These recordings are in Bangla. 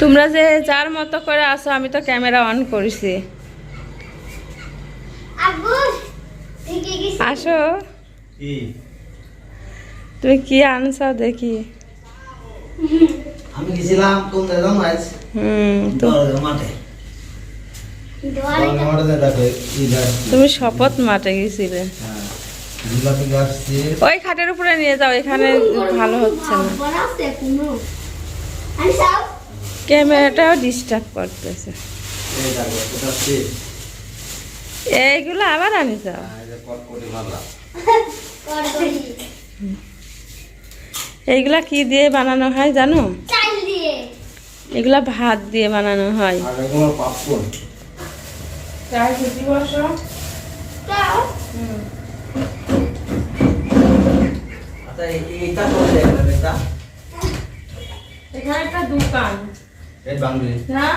তোমরা যে যার মতো করে আসো আমি তো ক্যামেরা অন করেছি। আসো। তুমি কি আনছো দেখি। আমি গেছিলাম কোন জায়গা মাছ? হুম তো মাঠে। দোয়ারে মাঠে দেখো এই গাছ তুমি শপথ মাঠে গেছিলে। হ্যাঁ ওই খাটের উপরে নিয়ে যাও এখানে ভালো হচ্ছে না। ক্যামেরাটাও ডিস্টার্ব করতেছে। এই দেখো এটা শীত এইগুলো আবার আনি যাও এই যে কটকটি ভাবলা কর করি এইগুলা কি দিয়ে বানানো হয় জানো? চাল এগুলা ভাত দিয়ে বানানো হয়। আর এগুলো পাপড়। চাই খুশি বসো তাও আচ্ছা এটা? এখানে একটা দোকান। এই বাংলি না?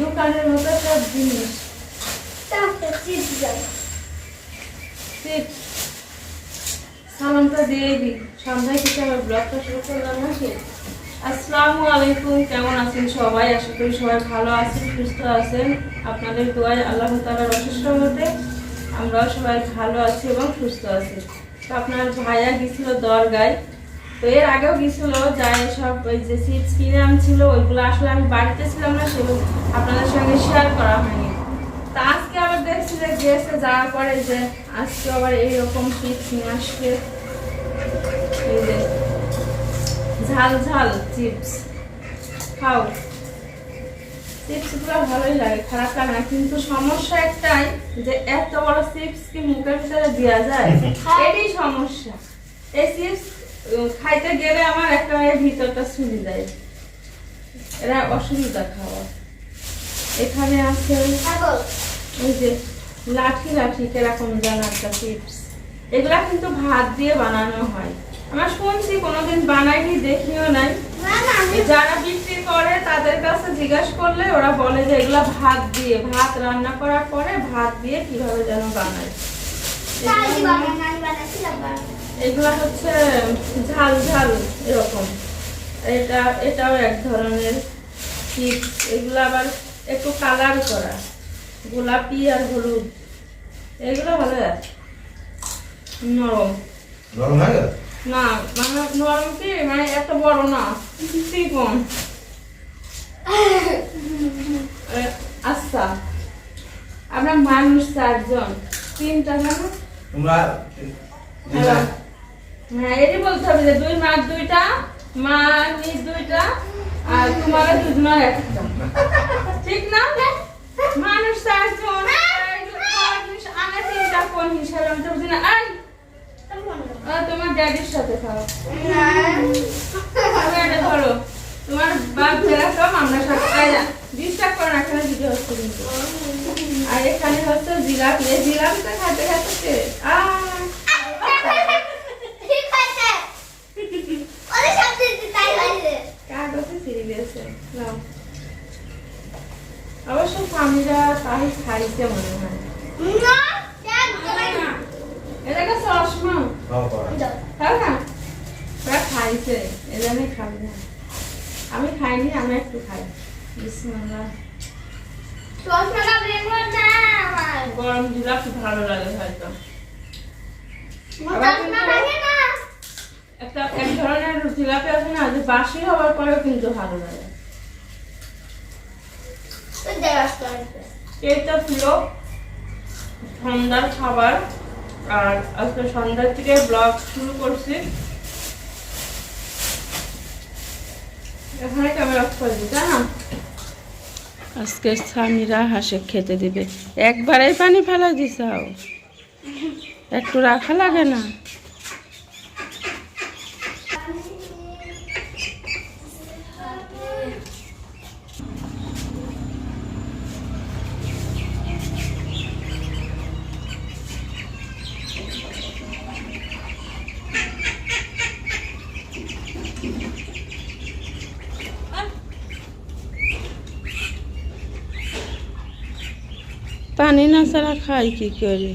দোকানের মতো সব জিনিস। তাও চিপস দাও চিপস। সালামটা দিয়ে দিই। সন্ধ্যায় কিছু আমার ব্লগটা শুরু করলাম নাকি? আসসালামু আলাইকুম কেমন আছেন সবাই? আশা করি সবাই ভালো আছেন সুস্থ আছেন। আপনাদের দোয়ায় আল্লাহ তালার অশেষ মতে আমরাও সবাই ভালো আছি এবং সুস্থ আছি। তো আপনার ভাইয়া গেছিল দরগায়। তো এর আগেও গেছিল যাই সব ওই যে চিপস কিনে আনছিল ওইগুলো আসলে আমি বাড়িতে ছিলাম না সেগুলো আপনাদের সঙ্গে শেয়ার করা হয়নি। তা আজকে আবার দেখছি যে গেছে যাওয়ার পরে যে আজকে আবার এইরকম চিপস নিয়ে আসবে এই যে ঝাল ঝাল চিপস খাও। চিপসগুলো ভালোই লাগে খারাপ লাগে না কিন্তু সমস্যা একটাই যে এত বড় চিপস কি মুখের ভিতরে দেওয়া যায়? এটাই সমস্যা। এই চিপস খাইতে গেলে আমার একেবারে ভিতরটা ছুলি যায়। এরা অসুবিধা খাওয়া এখানে আছে ওই যে লাঠি লাঠি কীরকম একটা চিপস এগুলা কিন্তু ভাত দিয়ে বানানো হয়। আমার শুনছি কোনোদিন বানাইনি দেখিও নাই। যারা বিক্রি করে তাদের কাছে জিজ্ঞাসা করলে ওরা বলে যে এগুলা ভাত দিয়ে ভাত রান্না করার পরে ভাত দিয়ে কীভাবে যেন বানায়। চাল এগুলা- না হচ্ছে ঝাল ঝাল এরকম। এটা এটাও এক ধরনের চিপস এগুলো আবার একটু কালার করা। গোলাপি আর হলুদ। এগুলো ভালো আছে নরম। না? মানে নরম কি? মানে এত বড় না। চিকন আচ্ছা। আমরা মানুষ চারজন। তিনটা জানো তোমরা হ্যাঁ আর তোমার বাপ আমরা সব খাই না। ডিস্টার্ব করো এখানে হচ্ছে কিন্তু। আর এখানে হচ্ছে জিলাপি। জিলাপি তো খাতে খাতে আহ ঠিক আছে ওদের সাথে তাই হয়েছে কাগজে ছিঁড়ে দিয়েছে নাও অবশ্য স্বামীরা তাই মনে হয় না এটা একটা চশমা খাও না ওরা খাইছে এজন্যই খাবি না। আমি খাইনি আমি একটু খাই। বিসমিল্লাহ। চশমাটা বের না আমার গরম ভালো লাগে হয়তো একটা এক ধরনের জিলাপি আছে না যে বাসি হওয়ার পরেও কিন্তু ভালো লাগে তো দেখ করবে এইটা ছিল সন্ধ্যার খাবার আর আজকে সন্ধ্যার থেকে ব্লগ শুরু করছি। এখানে ক্যামেরা আজকে স্বামীরা হাসে খেতে দিবে। একবারেই পানি ফেলা দিছাও। একটু রাখা লাগে না? পানি না ছাড়া খাই কি করে?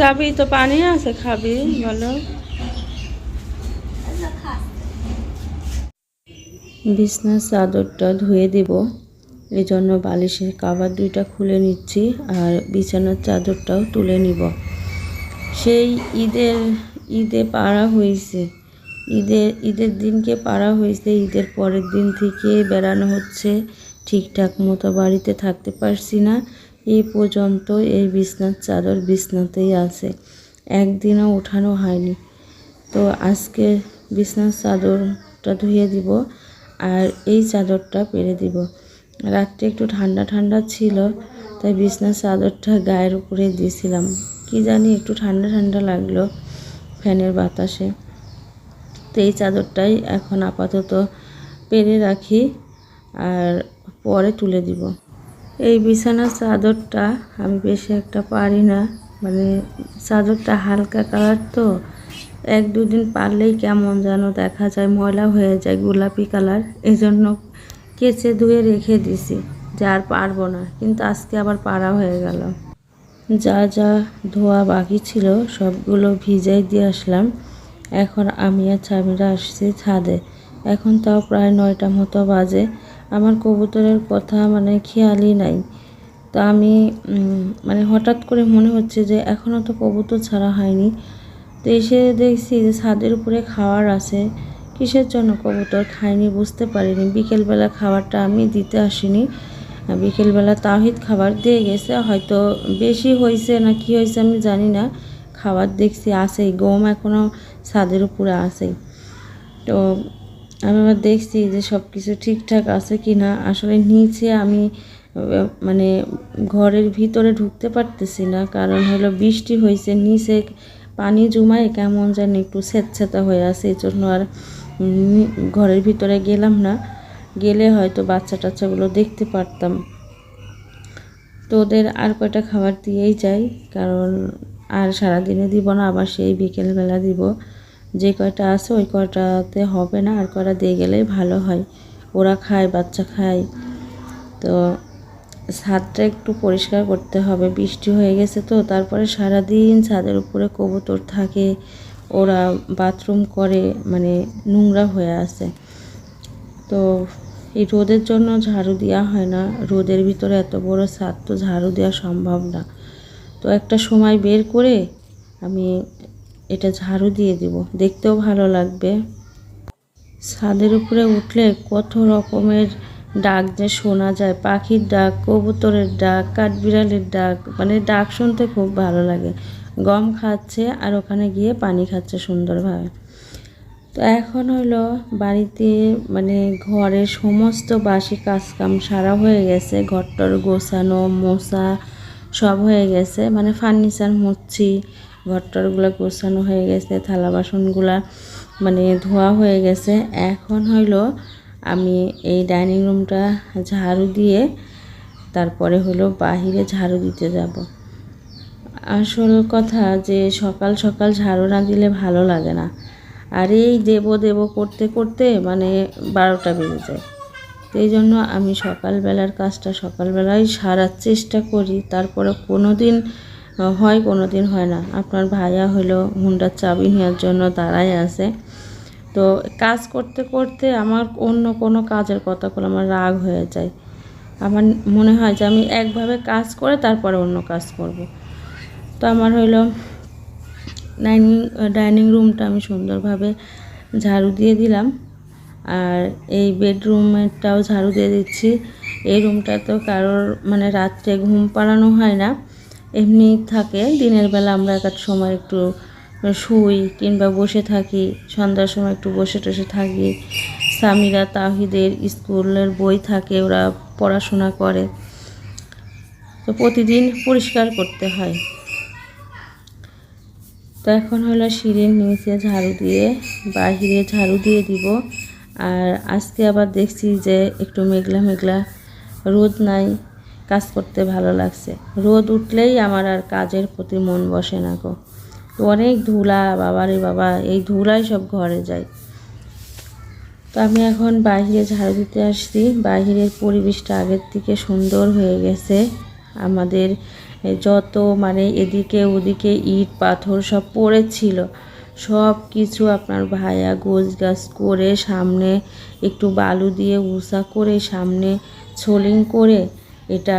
যাবি তো পানি আছে, খাবি, বলো। বিছনার চাদরটা ধুয়ে দিব এই জন্য বালিশের কাভার দুইটা খুলে নিচ্ছি, আর বিছানার চাদরটাও তুলে নিব। সেই ঈদের, ঈদে পাড়া হয়েছে ঈদের ঈদের দিনকে পাড়া হয়েছে, ঈদের পরের দিন থেকে বেড়ানো হচ্ছে। ঠিকঠাক মতো বাড়িতে থাকতে পারছি না। এই পর্যন্ত এই বিছনার চাদর বিছনাতেই আছে। একদিনও ওঠানো হয়নি। তো আজকে বিছনার চাদরটা ধুয়ে দিব আর এই চাদরটা পেরে দিব। রাত্রে একটু ঠান্ডা ঠান্ডা ছিল, তাই বিছনার চাদরটা গায়ের উপরে দিয়েছিলাম। কি জানি একটু ঠান্ডা ঠান্ডা লাগল ফ্যানের বাতাসে। তো এই চাদরটাই এখন আপাতত পেরে রাখি আর পরে তুলে দিব। এই বিছানার চাদরটা আমি বেশি একটা পারি না। মানে চাদরটা হালকা কালার তো, এক দুদিন পারলেই কেমন যেন দেখা যায়, ময়লা হয়ে যায়, গোলাপি কালার। এই জন্য কেচে ধুয়ে রেখে দিছি, যে আর পারব না। কিন্তু আজকে আবার পারা হয়ে গেল যা যা ধোয়া বাকি ছিল, সবগুলো ভিজাই দিয়ে আসলাম। এখন আমি আর ছামিরা আসছি ছাদে। এখন তাও প্রায় নয়টা মতো বাজে। আমার কবুতরের কথা মানে খেয়ালই নাই। তো আমি মানে হঠাৎ করে মনে হচ্ছে যে এখনও তো কবুতর ছাড়া হয়নি। তো এসে দেখছি যে ছাদের উপরে খাওয়ার আছে। কিসের জন্য কবুতর খায়নি বুঝতে পারিনি। বিকেলবেলা খাবারটা আমি দিতে আসিনি। বিকেলবেলা তাহিদ খাবার দিয়ে গেছে। হয়তো বেশি হয়েছে না কি হয়েছে আমি জানি না। খাবার দেখছি, আসেই। গম এখনও ছাদের উপরে আসেই। তো আমি আবার দেখছি যে সব কিছু ঠিকঠাক আছে কি না আসলে নিচে আমি মানে ঘরের ভিতরে ঢুকতে পারতেছি না। কারণ হলো বৃষ্টি হয়েছে, নিচে পানি জমায় কেমন যেন একটু স্বেচ্ছাতা হয়ে আছে। এই জন্য আর ঘরের ভিতরে গেলাম না। গেলে হয়তো বাচ্চা টাচ্চাগুলো দেখতে পারতাম। তো ওদের আর কয়টা খাবার দিয়েই যাই। কারণ আর সারাদিনে দিব না, আবার সেই বিকেলবেলা দিব। যে কয়টা আছে ওই কয়টাতে হবে না, আর কয়টা দিয়ে গেলেই ভালো হয়। ওরা খায়, বাচ্চা খায়। তো ছাদটা একটু পরিষ্কার করতে হবে। বৃষ্টি হয়ে গেছে তো, তারপরে সারাদিন ছাদের উপরে কবুতর থাকে, ওরা বাথরুম করে মানে নোংরা হয়ে আছে। তো এই রোদের জন্য ঝাড়ু দেওয়া হয় না। রোদের ভিতরে এত বড় ছাদ তো ঝাড়ু দেওয়া সম্ভব না। তো একটা সময় বের করে আমি এটা ঝাড়ু দিয়ে দিব। দেখতেও ভালো লাগবে। ছাদের উপরে উঠলে কত রকমের ডাক যে শোনা যায়। পাখির ডাক, কবুতরের ডাক, কাঠবিড়ালের ডাক মানে ডাক শুনতে খুব ভালো লাগে। গম খাচ্ছে আর ওখানে গিয়ে পানি খাচ্ছে সুন্দরভাবে। তো এখন হলো বাড়িতে মানে ঘরের সমস্ত বাসি কাজকাম সারা হয়ে গেছে। ঘরটর গোছানো, মোছা সব হয়ে গেছে। মানে ফার্নিচার মুছছি ঘরটরগুলো গোছানো হয়ে গেছে, থালা বাসনগুলা মানে ধোয়া হয়ে গেছে। এখন হইল আমি এই ডাইনিং রুমটা ঝাড়ু দিয়ে তারপরে হলো বাহিরে ঝাড়ু দিতে যাব। আসল কথা যে সকাল সকাল ঝাড়ু না দিলে ভালো লাগে না। আর এই দেব দেব করতে করতে মানে বারোটা বেজে যায়। এই জন্য আমি সকালবেলার কাজটা সকালবেলায় সারার চেষ্টা করি, তারপরে কোনো দিন হয় কোনো দিন হয় না। আপনার ভাইয়া হলো হুন্ডার চাবি নেওয়ার জন্য দাঁড়ায় আছে। তো কাজ করতে করতে আমার অন্য কোনো কাজের কথা কথাগুলো আমার রাগ হয়ে যায়। আমার মনে হয় যে আমি একভাবে কাজ করে তারপরে অন্য কাজ করব। তো আমার হইল ডাইনিং ডাইনিং রুমটা আমি সুন্দরভাবে ঝাড়ু দিয়ে দিলাম। আর এই বেডরুমেরটাও ঝাড়ু দিয়ে দিচ্ছি। এই রুমটা তো কারোর মানে রাত্রে ঘুম পাড়ানো হয় না। এমনি থাকে, দিনের বেলা আমরা এক এক সময় একটু শুই কিংবা বসে থাকি, সন্ধ্যার সময় একটু বসে টসে থাকি। সামিরা, তাহিদের স্কুলের বই থাকে, ওরা পড়াশোনা করে। তো প্রতিদিন পরিষ্কার করতে হয়। তো এখন হলো সিঁড়ির নিচে ঝাড়ু দিয়ে, বাহিরে ঝাড়ু দিয়ে দিব। আর আজকে আবার দেখছি যে একটু মেঘলা মেঘলা রোদ নাই, কাজ করতে ভালো লাগছে। রোদ উঠলেই আমার আর কাজের প্রতি মন বসে না গো। অনেক ধুলা বাবারে বাবা, এই ধুলাই সব ঘরে যায়। তো আমি এখন বাইরে ঝাড়ু দিতে আসছি। বাইরের পরিবেশটা আগের থেকে সুন্দর হয়ে গেছে। আমাদের যত মানে এদিকে ওদিকে ইট পাথর সব পড়েছিল। সব কিছু আপনার ভায়া গোছ গাছ করে সামনে একটু বালু দিয়ে উষা করে সামনে ছোলিং করে এটা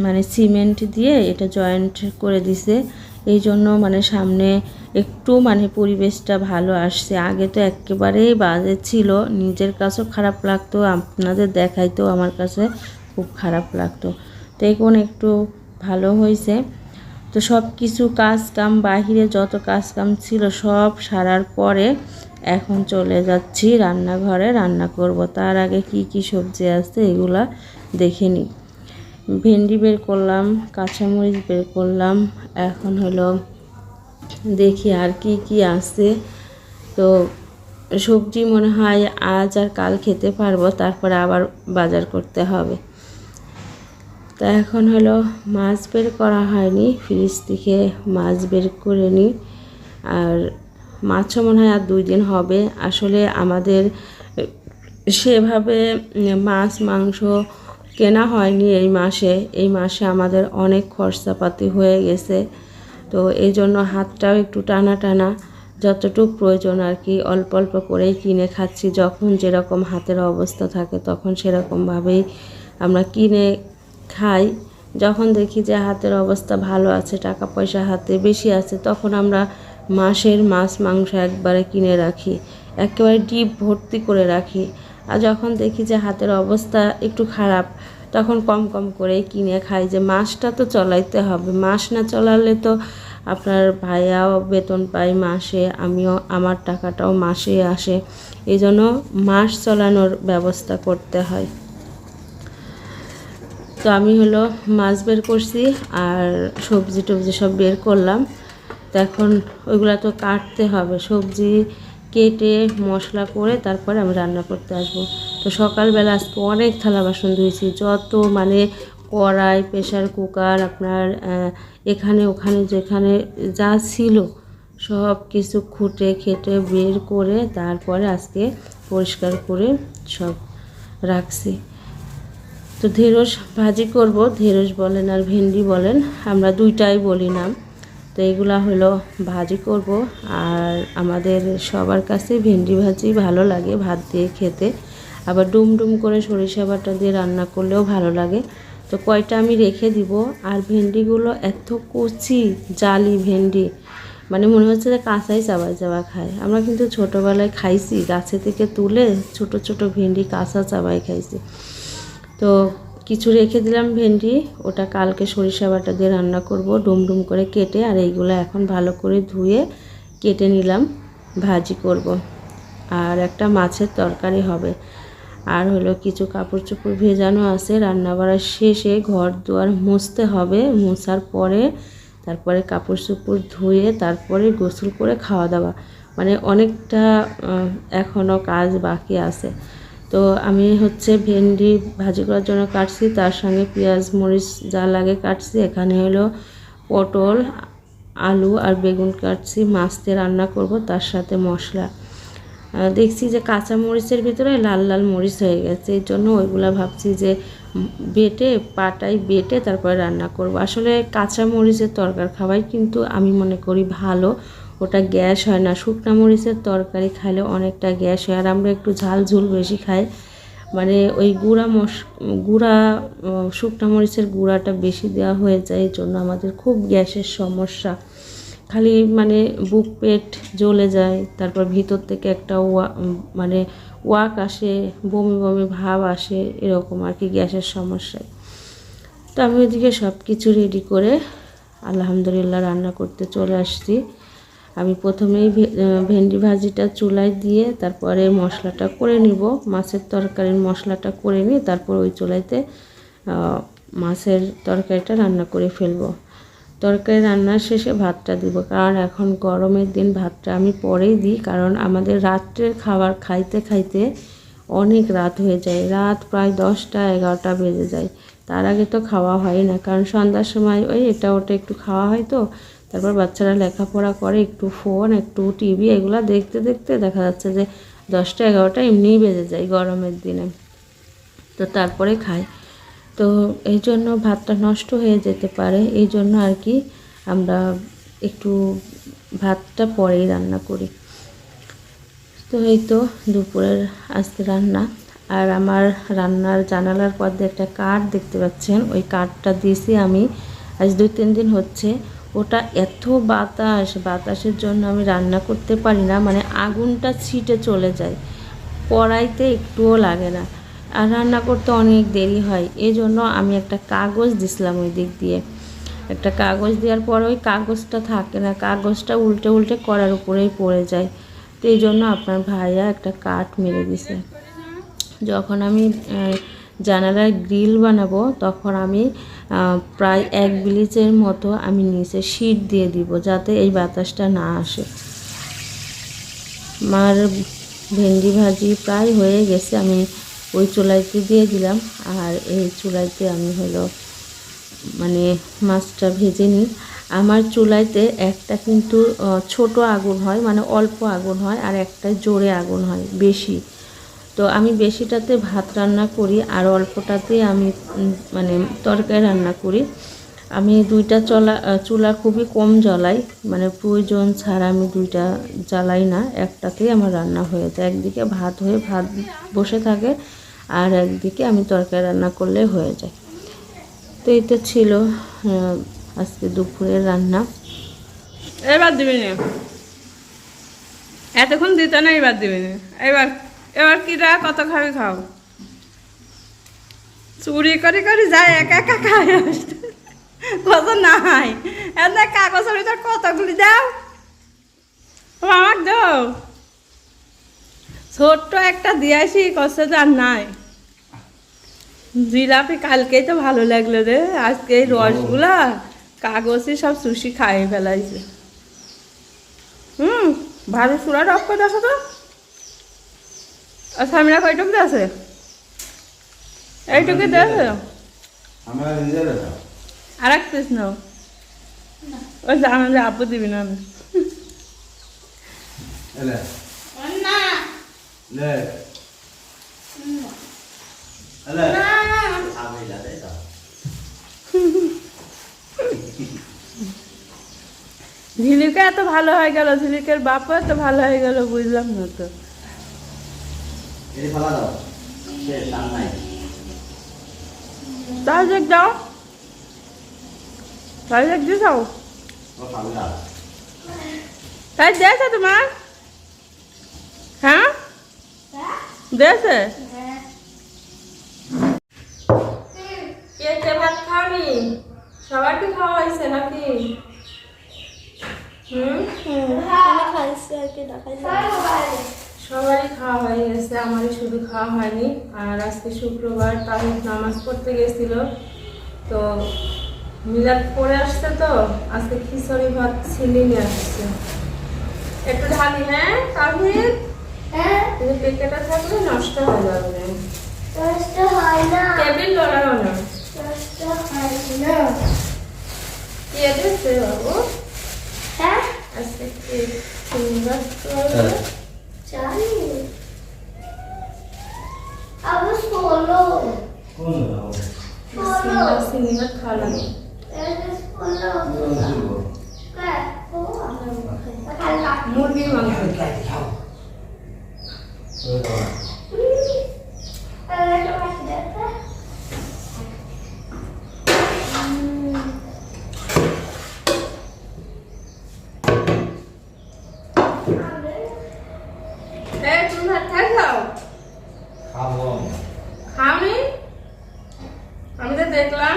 মানে সিমেন্ট দিয়ে এটা জয়েন্ট করে দিছে। এই জন্য মানে সামনে একটু মানে পরিবেশটা ভালো আসছে। আগে তো একেবারেই বাজে ছিল। নিজের কাছেও খারাপ লাগতো, আপনাদের দেখাইতেও আমার কাছে খুব খারাপ লাগতো। তো এখন একটু ভালো হয়েছে তো সব কিছু কাজ কাম, বাহিরে যত কাজ কাম ছিল সব সারার পরে এখন চলে যাচ্ছি রান্নাঘরে, রান্না করব। তার আগে কি কি সবজি আছে এগুলা দেখে নিই। ভেন্ডি বের করলাম, কাঁচামরিচ বের করলাম, এখন হলো দেখি আর কি কি আছে। তো সবজি মনে হয় আজ আর কাল খেতে পারব, তারপরে আবার বাজার করতে হবে। তা এখন হলো মাছ বের করা হয়নি, ফ্রিজ থেকে মাছ বের করে নিই আর মাছও মনে হয় আর দুই দিন হবে। আসলে আমাদের সেভাবে মাছ, মাংস কেনা হয়নি এই মাসে। এই মাসে আমাদের অনেক খরচাপাতি হয়ে গেছে। তো এই জন্য হাতটাও একটু টানা টানা, যতটুকু প্রয়োজন আর কি, অল্প অল্প করেই কিনে খাচ্ছি। যখন যেরকম হাতের অবস্থা থাকে, তখন সেরকমভাবেই আমরা কিনে খাই, যখন দেখি যে হাতের অবস্থা ভালো আছে টাকা পয়সা হাতে বেশি আছে, তখন আমরা মাসের মাছ, মাংস একবারে কিনে রাখি, একেবারে ডিপ ভর্তি করে রাখি। আর যখন দেখি যে হাতের অবস্থা একটু খারাপ, তখন কম কম করেই কিনে খাই যে মাসটা তো চলাইতে হবে। মাস না চলালে তো আপনার ভাইয়াও বেতন পায় মাসে, আমিও, আমার টাকাটাও মাসে আসে। এই জন্য মাস চলানোর ব্যবস্থা করতে হয়। তো আমি হলো মাছ বের করছি আর সবজি টবজি সব বের করলাম। তো এখন ওইগুলো তো কাটতে হবে। সবজি কেটে, মশলা করে তারপরে আমি রান্না করতে আসব। তো সকালবেলা আজকে অনেক থালা বাসন ধুয়েছি। যত মানে কড়াই প্রেশার কুকার, আপনার এখানে, ওখানে, যেখানে যা ছিল সব কিছু খুঁটে, খেটে, বের করে তারপরে আজকে পরিষ্কার করে সব রাখছি। তো ঢেঁড়স ভাজি করব ঢেঁড়স বলেন আর ভেন্ডি বলেন, আমরা দুইটাই বলি নাম। তো এগুলা হলো ভাজি করব আর আমাদের সবার কাছে ভেন্ডি ভাজি ভালো লাগে ভাত দিয়ে খেতে। আবার ডুম ডুম করে সরিষা বাটা দিয়ে রান্না করলেও ভালো লাগে। তো কয়টা আমি রেখে দিব, আর ভেন্ডিগুলো এত কচি, জালি ভেন্ডি মানে মনে হচ্ছে যে কাঁচাই চাবাই চাবা খায়। আমরা কিন্তু ছোটোবেলায় খাইছি, গাছে থেকে তুলে ছোট ছোট ভেন্ডি কাঁচা চাবাই খাইছি। তো কিছু রেখে দিলাম ভেন্ডি, ওটা কালকে সরিষা বাটা দিয়ে রান্না করব ডুম ডুম করে কেটে, আর এইগুলো এখন ভালো করে ধুয়ে কেটে নিলাম, ভাজি করব। আর একটা মাছের তরকারি হবে। আর হলো কিছু কাপড় চোপড় ভেজানো আছে রান্না করার শেষে ঘর দুয়ার মুছতে হবে, মোছার পরে তারপরে কাপড় চোপড় ধুয়ে তারপরে গোসল করে খাওয়া দাওয়া। মানে অনেকটা এখনও কাজ বাকি আছে। তো আমি হচ্ছে ভেন্ডি ভাজি করার জন্য কাটছি, তার সঙ্গে পেঁয়াজ, মরিচ যা লাগে কাটছি। এখানে হলো পটল, আলু আর বেগুন কাটছি, মাছ দিয়ে রান্না করব, তার সাথে মশলা। দেখছি যে কাঁচা মরিচের ভিতরে লাল লাল মরিচ হয়ে গেছে, এই জন্য ওইগুলা ভাবছি যে বেটে পাটাই বেটে তারপরে রান্না করব। আসলে কাঁচা মরিচের তরকার খাওয়াই কিন্তু আমি মনে করি ভালো ওটা গ্যাস হয় না। শুকনা মরিচের তরকারি খাইলে অনেকটা গ্যাস হয়। আর আমরা একটু ঝাল ঝুল বেশি খাই। মানে ওই গুঁড়া মশ গুঁড়া শুকনা মরিচের গুঁড়াটা বেশি দেওয়া হয়ে যায় এই জন্য আমাদের খুব গ্যাসের সমস্যা। খালি মানে বুক পেট জ্বলে যায়। তারপর ভিতর থেকে একটা ওয়া মানে ওয়াক আসে, বমি বমি ভাব আসে, এরকম আর কি গ্যাসের সমস্যায়। তো আমি ওইদিকে সব কিছু রেডি করে আলহামদুলিল্লাহ রান্না করতে চলে আসছি। আমি প্রথমেই ভেন্ডি ভাজিটা চুলায় দিয়ে তারপরে মশলাটা করে নিব। মাছের তরকারির মশলাটা করে নিয়ে তারপর ওই চুলাইতে মাছের তরকারিটা রান্না করে ফেলব। তরকারি রান্নার শেষে ভাতটা দিব, কারণ এখন গরমের দিন ভাতটা আমি পরেই দিই, কারণ আমাদের রাত্রের খাবার খাইতে খাইতে অনেক রাত হয়ে যায়। রাত প্রায় দশটা, এগারোটা বেজে যায়। তার আগে তো খাওয়া হয় না, কারণ সন্ধ্যার সময় ওই এটা ওটা একটু খাওয়া হয় তো তারপর বাচ্চারা লেখাপড়া করে, একটু ফোন একটু টিভি এগুলো দেখতে দেখতে দেখা যাচ্ছে যে দশটা এগারোটা এমনিই বেজে যায় গরমের দিনে। তো তারপরে খাই তো এই জন্য ভাতটা নষ্ট হয়ে যেতে পারে। এই জন্য আর কি আমরা একটু ভাতটা পরেই রান্না করি। তো এই তো দুপুরের আজকে রান্না। আর আমার রান্নার জানালার পর্দে একটা কাঠ দেখতে পাচ্ছেন। ওই কাঠটা দিয়েছি আমি। আজ দুই তিন দিন হচ্ছে। ওটা এত বাতাস, বাতাসের জন্য আমি রান্না করতে পারি না মানে আগুনটা ছিটে চলে যায়। কড়াইতে একটুও লাগে না। আর রান্না করতে অনেক দেরি হয় এই জন্য আমি একটা কাগজ দিছিলাম ওই দিক দিয়ে। একটা কাগজ দেওয়ার পর ওই কাগজটা থাকে না, কাগজটা উল্টে উল্টে করার উপরেই পড়ে যায়। তো এই জন্য আপনার ভাইয়া একটা কাঠ মেরে দিছে। যখন আমি জানালার গ্রিল বানাবো, তখন আমি প্রায় এক ব্লিচের মতো আমি নিচে শীট দিয়ে দিব যাতে এই বাতাসটা না আসে। মার ভেন্ডি ভাজি প্রায় হয়ে গেছে, আমি ওই চুলাইতে দিয়ে দিলাম। আর এই চুলাইতে আমি হলো মানে মাছটা ভেজে নিই। আমার চুলাইতে একটা কিন্তু ছোট আগুন হয় মানে অল্প আগুন হয়, আর একটা জোরে আগুন হয়, বেশি। তো আমি বেশিটাতে ভাত রান্না করি আর অল্পটাতে আমি মানে তরকারি রান্না করি। আমি দুইটা চলা চুলা খুবই কম জ্বলাই মানে প্রয়োজন ছাড়া আমি দুইটা জ্বালাই না, একটাতেই আমার রান্না হয়ে যায়। একদিকে ভাত হয়ে ভাত বসে থাকে আর একদিকে আমি তরকারি রান্না করলে হয়ে যায়। তো এটা ছিল আজকে দুপুরের রান্না। এবার দিবি এতক্ষণ দিত না, এবার দিবি এবার এবার কিরা কত খাবি খাও। চুরি করে করে যায়, একা একা খায় কত নাই। এত কাগজের ভিতর কতগুলি দাও আমার দাও। ছোট্ট একটা দিয়েছি কষ্ট আর নাই। জিলাপি কালকেই তো ভালো লাগল রে, আজকে এই রসগুলা, কাগজে সব সুশি খাইয়ে ফেলাইছে। হুম ভালো টপ করে দেখো তো। আর সামিরা কয়টুকু আছে? এইটুকু দেখো আমরা নিজের আর এক পিস নাও ওই যে আপু দিবি না আমি। ঝিলিকা এত ভালো হয়ে গেল ঝিলিকের বাপও এত ভালো হয়ে গেল বুঝলাম না তো। এই ফালা দাও সে সাম নাই। তাই দেখ দাও। তাই দেখ দিয়ে যাও ও খাবি না তাই দিয়েছে তোমার? হ্যাঁ? দিয়েছে কে কে ভাত খাওনি? সবাইকে খাওয়া হয়েছে নাকি? হুম? সবারই খাওয়া হয়ে গেছে আমারই শুধু খাওয়া হয়নি। আর আজকে শুক্রবার তাহিদ নামাজ পড়তে গেছিল। তো মিলাদ পড়ে আসছে তো আজকে খিচুড়ি ভাত ছিলি নিয়ে আসছে। একটু ঢালি হ্যাঁ তাহিদ? হ্যাঁ। কিন্তু পেকেটা থাকলে নষ্ট হয়ে যাবে। হয় না। টেবিল লড়ানো না। কষ্ট হয় না। কে দিচ্ছে বাবু? হ্যাঁ। আজকে কি? সুন্দর মুরগির মাংস খাও এই তুমি ভাত খাই খাও খাব খাওনি আমি তো দেখলাম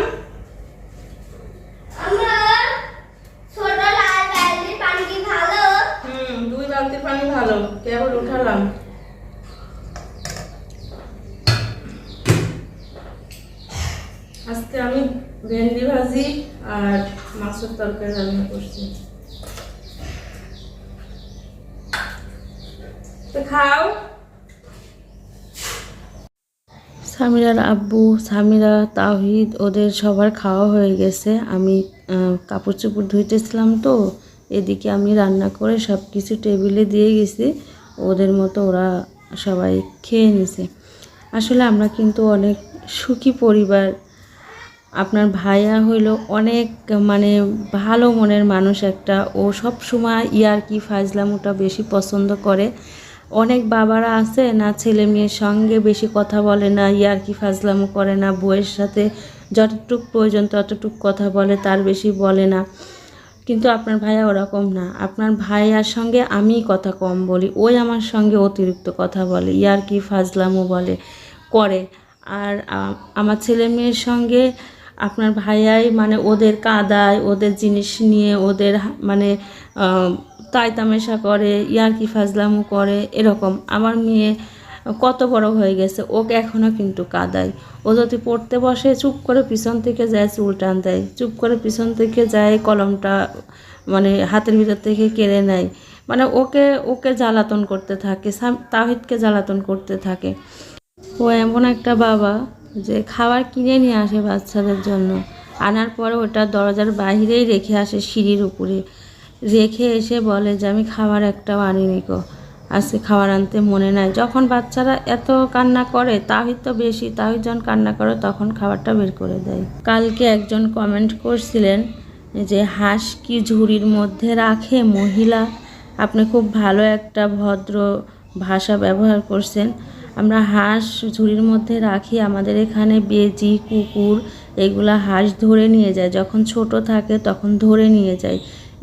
আমরা ছোট লাল ব্যাগের পানি কি ভালো হুম দুই বালতি কেবল উঠালাম। আজকে আমি ভেন্ডি ভাজি আর মাছের তরকারি রান্না করছি। সামিরার আব্বু, সামিরা তাহিদ ওদের সবার খাওয়া হয়ে গেছে। আমি কাপড় চোপড় ধুইতেছিলাম তো এদিকে আমি রান্না করে সব কিছু টেবিলে দিয়ে গেছি। ওদের মতো ওরা সবাই খেয়ে নিছে। আসলে আমরা কিন্তু অনেক সুখী পরিবার। আপনার ভাইয়া হইল অনেক মানে ভালো মনের মানুষ একটা। ও সব সময় ইয়ার কি ফাজলামোটা বেশি পছন্দ করে। অনেক বাবারা আছে না, ছেলে মেয়ের সঙ্গে বেশি কথা বলে না, ইয়ার কি ফাজলামো করে না, বউয়ের সাথে যতটুক প্রয়োজন ততটুক কথা বলে, তার বেশি বলে না। কিন্তু আপনার ভাইয়া ওরকম না। আপনার ভাইয়ার সঙ্গে আমি কথা কম বলি, ওই আমার সঙ্গে অতিরিক্ত কথা বলে, ইয়ার কি ফাজলামো বলে, করে। আর আমার ছেলে মেয়ের সঙ্গে আপনার ভাইয়াই মানে ওদের কাদায়, ওদের জিনিস নিয়ে ওদের মানে তাই তামেশা করে, ইয়ার কি ফাজলামো করে, এরকম। আমার মেয়ে কত বড় হয়ে গেছে, ওকে এখনও কিন্তু কাদায়। ও যদি পড়তে বসে, চুপ করে পিছন থেকে যায়, চুল টান দেয়। চুপ করে পিছন থেকে যায়, কলমটা মানে হাতের ভিতর থেকে কেড়ে নেয়। মানে ওকে ওকে জ্বালাতন করতে থাকে তাহিদকে জ্বালাতন করতে থাকে। ও এমন একটা বাবা যে খাবার কিনে নিয়ে আসে বাচ্চাদের জন্য। আনার পরে ওটা দরজার বাইরেই রেখে আসে সিঁড়ির উপরে। রেখে এসে বলে যে, আমি খাবার একটাও আনিনি গো। আজকে খাবার আনতে মনে নাই। যখন বাচ্চারা এত কান্না করে তাহিদ তো বেশি তাহিদ যখন কান্না করে তখন খাবারটা বের করে দেয়। কালকে একজন কমেন্ট করছিলেন যে, হাঁস কি ঝুড়ির মধ্যে রাখে? মহিলা, আপনি খুব ভালো একটা ভদ্র ভাষা ব্যবহার করছেন। আমরা হাঁস ঝুড়ির মধ্যে রাখি, আমাদের এখানে বেজি, কুকুর, এগুলা হাঁস ধরে নিয়ে যায়। যখন ছোট থাকে তখন ধরে নিয়ে যায়।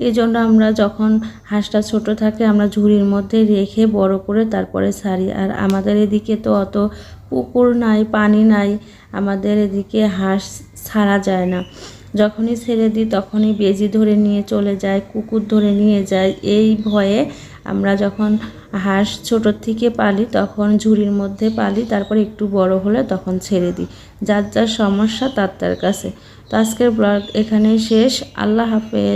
জন্য আমরা যখন হাঁসটা ছোট থাকে আমরা ঝুড়ির মধ্যে রেখে বড় করে তারপরে ছাড়ি আর আমাদের এদিকে তো অত পুকুর নাই, পানি নাই, আমাদের এদিকে হাঁস ছাড়া যায় না। যখনই ছেড়ে দিই তখনই বেজি ধরে নিয়ে চলে যায়, কুকুর ধরে নিয়ে যায়। এই ভয়ে আমরা যখন হাঁস ছোটোর থেকে পালি তখন ঝুড়ির মধ্যে পালি, তারপর একটু বড় হলে তখন ছেড়ে দিই। যার যার সমস্যা তার তার কাছে। তো আজকের ব্লগ এখানেই শেষ। আল্লাহ হাফেজ।